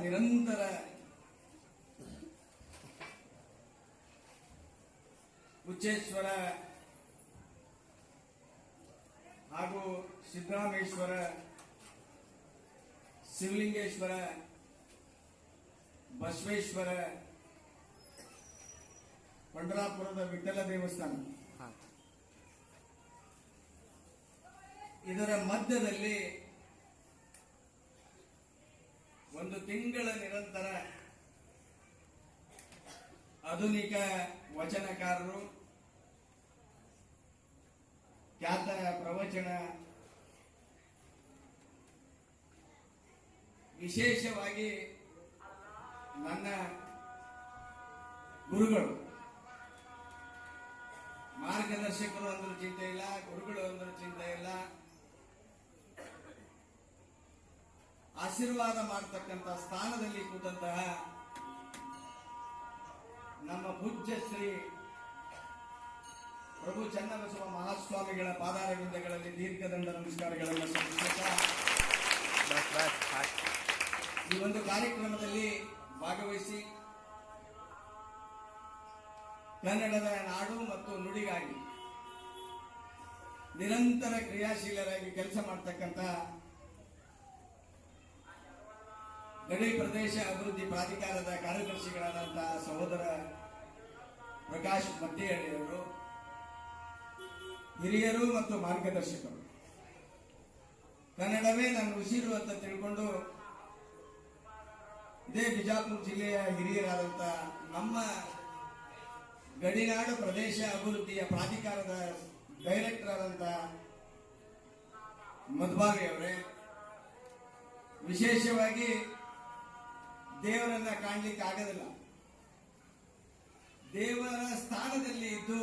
ನಿರಂತರ ಉಚ್ಚೇಶ್ವರ ಹಾಗೂ ಸಿದ್ದರಾಮೇಶ್ವರ ಶಿವಲಿಂಗೇಶ್ವರ ಬಸವೇಶ್ವರ ಪಂಡರಾಪುರದ ವಿಠಲ ದೇವಸ್ಥಾನ. ಇದರ ಮಧ್ಯದಲ್ಲಿ ಒಂದು ತಿಂಗಳ ನಿರಂತರ ಆಧುನಿಕ ವಚನಕಾರರು, ಖ್ಯಾತ ಪ್ರವಚನ, ವಿಶೇಷವಾಗಿ ನನ್ನ ಗುರುಗಳು, ಮಾರ್ಗದರ್ಶಕರು ಅಂದ್ರೆ ಚಿಂತೆ ಇಲ್ಲ, ಗುರುಗಳು ಅಂದ್ರೆ ಚಿಂತೆ ಇಲ್ಲ. ಆಶೀರ್ವಾದ ಮಾಡತಕ್ಕಂತ ಸ್ಥಾನದಲ್ಲಿ ಕೂತಂತಹ ನಮ್ಮ ಪೂಜ್ಯ ಶ್ರೀ ಪ್ರಭು ಚನ್ನಬಸವ ಮಹಾಸ್ವಾಮಿಗಳ ಪಾದಾರವಿಂದಗಳಲ್ಲಿ ದೀರ್ಘದಂಡ ನಮಸ್ಕಾರಗಳನ್ನು ಈ ಒಂದು ಕಾರ್ಯಕ್ರಮದಲ್ಲಿ ಭಾಗವಹಿಸಿ ಕನ್ನಡದ ನಾಡು ಮತ್ತು ನುಡಿಗಾಗಿ ನಿರಂತರ ಕ್ರಿಯಾಶೀಲರಾಗಿ ಕೆಲಸ ಮಾಡ್ತಕ್ಕಂಥ ಗಡಿ ಪ್ರದೇಶ ಅಭಿವೃದ್ಧಿ ಪ್ರಾಧಿಕಾರದ ಕಾರ್ಯದರ್ಶಿಗಳಾದಂತಹ ಸಹೋದರ ಪ್ರಕಾಶ್ ಮತ್ತಿಹಳ್ಳಿಯವರು ಹಿರಿಯರು ಮತ್ತು ಮಾರ್ಗದರ್ಶಕರು. ಕನ್ನಡವೇ ನನ್ನ ಉಸಿರು ಅಂತ ತಿಳ್ಕೊಂಡು ಇದೇ ಬಿಜಾಪುರ ಜಿಲ್ಲೆಯ ಹಿರಿಯರಾದಂಥ ನಮ್ಮ ಗಡಿನಾಡು ಪ್ರದೇಶ ಅಭಿವೃದ್ಧಿಯ ಪ್ರಾಧಿಕಾರದ ಡೈರೆಕ್ಟರ್ ಆದಂಥ ಮಧ್ವಾವಿ ಅವರೇ, ವಿಶೇಷವಾಗಿ ದೇವರನ್ನ ಕಾಣ್ಲಿಕ್ಕೆ ಆಗೋದಿಲ್ಲ. ದೇವರ ಸ್ಥಾನದಲ್ಲಿ ಇದ್ದು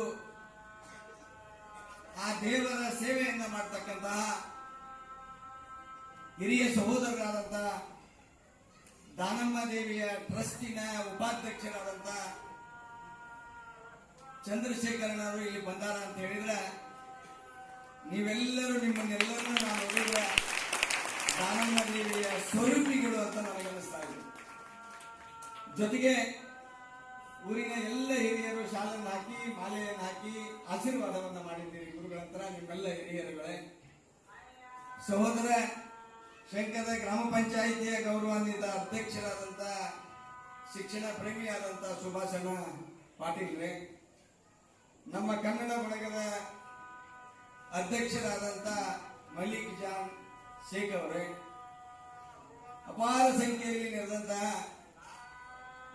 ಆ ದೇವರ ಸೇವೆಯನ್ನ ಮಾಡ್ತಕ್ಕಂತಹ ಹಿರಿಯ ಸಹೋದರರಾದಂತಹ ದಾನಮ್ಮ ದೇವಿಯ ಟ್ರಸ್ಟಿನ ಉಪಾಧ್ಯಕ್ಷರಾದಂತ ಚಂದ್ರಶೇಖರನವರು ಇಲ್ಲಿ ಬಂದಾರ ಅಂತ ಹೇಳಿದ್ರೆ, ನೀವೆಲ್ಲರೂ ನಿಮ್ಮನ್ನೆಲ್ಲರನ್ನೂ ನಾನು ನೋಡಿದ್ರೆ ದಾನಮ್ಮ ದೇವಿಯ ಸ್ವರೂಪಿಗಳು ಅಂತ ನನಗನ್ನಿಸ್ತಾ ಇದೆ. ಜೊತೆಗೆ ಊರಿನ ಎಲ್ಲ ಹಿರಿಯರು ಶಾಲೆಯನ್ನು ಹಾಕಿ ಮಾಲೆಯನ್ನು ಹಾಕಿ ಆಶೀರ್ವಾದವನ್ನು ಮಾಡಿದ್ದೀರಿ ಗುರುಗಳ ಹತ್ರ, ನಿಮ್ಮೆಲ್ಲ ಹಿರಿಯರುಗಳೇ. ಸಹೋದರ ಶಂಕರ ಗ್ರಾಮ ಪಂಚಾಯಿತಿಯ ಗೌರವಾನ್ವಿತ ಅಧ್ಯಕ್ಷರಾದಂತ, ಶಿಕ್ಷಣ ಪ್ರೇಮಿಯಾದಂತ ಸುಭಾಷಣ ಪಾಟೀಲ್ರೆ, ನಮ್ಮ ಕನ್ನಡ ಬಳಗದ ಅಧ್ಯಕ್ಷರಾದಂತ ಮಲ್ಲಿಕ್ ಜಾನ್ ಶೇಖ್ ಅವರೇ, ಅಪಾರ ಸಂಖ್ಯೆಯಲ್ಲಿ ನೆರೆದಂತಹ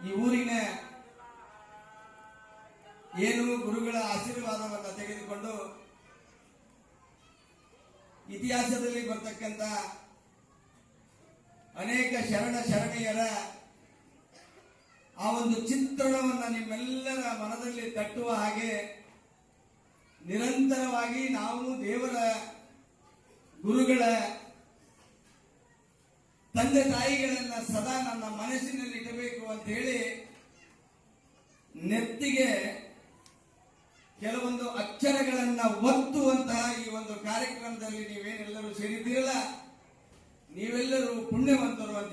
ಈ ಊರಿನ ಏನು ಗುರುಗಳ ಆಶೀರ್ವಾದವನ್ನು ತೆಗೆದುಕೊಂಡು ಇತಿಹಾಸದಲ್ಲಿ ಬರ್ತಕ್ಕಂತ ಅನೇಕ ಶರಣ ಶರಣೆಯರ ಆ ಒಂದು ಚಿತ್ರಣವನ್ನು ನಿಮ್ಮೆಲ್ಲರ ಮನದಲ್ಲಿ ತಟ್ಟುವ ಹಾಗೆ ನಿರಂತರವಾಗಿ ನಾವು ದೇವರ ಗುರುಗಳ ತಂದೆ ತಾಯಿಗಳನ್ನ ಸದಾ ನನ್ನ ಇಡಬೇಕು ಅಂತ ಹೇಳಿ ನೆತ್ತಿಗೆ ಕೆಲವೊಂದು ಅಕ್ಷರಗಳನ್ನ ಒತ್ತುವಂತಹ ಈ ಒಂದು ಕಾರ್ಯಕ್ರಮದಲ್ಲಿ ನೀವೇನೆಲ್ಲರೂ ಸೇರಿದ್ದೀರಲ್ಲ ನೀವೆಲ್ಲರೂ ಪುಣ್ಯವಂತರು ಅಂತ